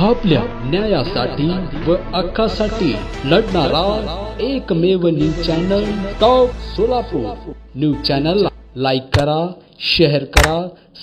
आपल्या न्यायासाठी व हक्कासाठी लढणारा एकमेव news channel top Solapur. News चॅनलला लाईक करा शेअर करा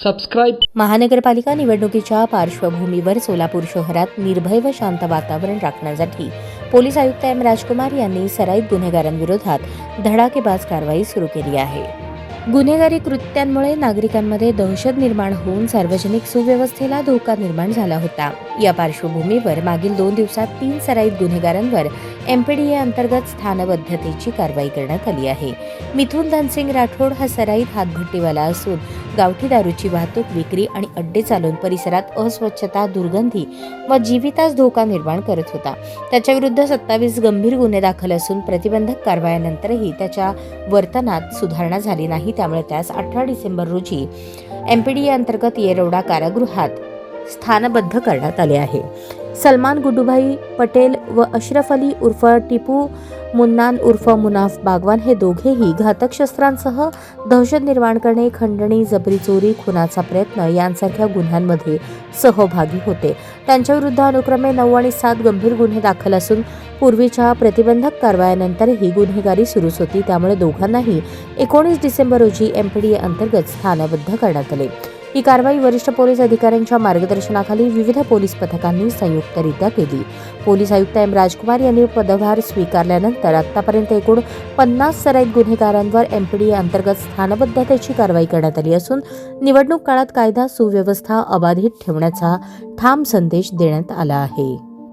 सबस्क्राईब महानगरपालिका निवडणुकीच्या पार्श्वभूमीवर सोलापूर शहरात निर्भय व शांत वातावरण राखण्यासाठी पोलीस आयुक्त एम राजकुमार यांनी सराईत गुन्हेगारांविरोधात धडाकेबाज कारवाई सुरू केली आहे. गुन्हेगारी कृत्यांमुळे नागरिकांमध्ये दहशत निर्माण होऊन सार्वजनिक सुव्यवस्थेला धोका निर्माण झाला होता. या पार्श्वभूमीवर मागील दोन दिवसात तीन सराईत गुन्हेगारांवर एमपीडीए अंतर्गत स्थानबद्धतेची कारवाई करण्यात आली आहे. मिथुन धनसिंग राठोड हा सराईत हातभट्टीवाला असून गावठी दारूची वाहतूक विक्री आणि अड्डे चालवून परिसरात अस्वच्छता दुर्गंधी व जीवितास धोका निर्माण करत होता. त्याच्याविरुद्ध सत्तावीस गंभीर गुन्हे दाखल असून प्रतिबंधक कारवायानंतरही त्याच्या वर्तनात सुधारणा झाली नाही. त्यामुळे त्यास अठरा डिसेंबर रोजी एमपीडीए अंतर्गत येरवडा कारागृहात स्थानबद्ध करण्यात आले आहे. सलमान गुडुभाई पटेल व अशरफ अली उर्फ टिपू मुन्नान उर्फ मुनाफ बागवान हे दोघेही घातक शस्त्रांसह दहशत निर्माण करणे खंडणी जबरी चोरी खुनाचा प्रयत्न यांसारख्या गुन्ह्यांमध्ये सहभागी होते. त्यांच्याविरुद्ध अनुक्रमे नऊ आणि सात गंभीर गुन्हे दाखल असून पूर्वीच्या प्रतिबंधक कारवायानंतरही गुन्हेगारी सुरूच होती. त्यामुळे दोघांनाही एकोणीस डिसेंबर रोजी एमपीडीए अंतर्गत स्थानबद्ध करण्यात आले. ही कारवाई वरिष्ठ पोलीस अधिकाऱ्यांच्या मार्गदर्शनाखाली विविध पोलीस पथकांनी संयुक्तरित्या केली. पोलीस आयुक्त एम. राजकुमार यांनी पदभार स्वीकारल्यानंतर आतापर्यंत एकूण पन्नास सराईत गुन्हेगारांवर एमपीडीए अंतर्गत स्थानबद्धतेची कारवाई करण्यात आली असून निवडणूक काळात कायदा सुव्यवस्था अबाधित ठेवण्याचा ठाम संदेश देण्यात आला आहे.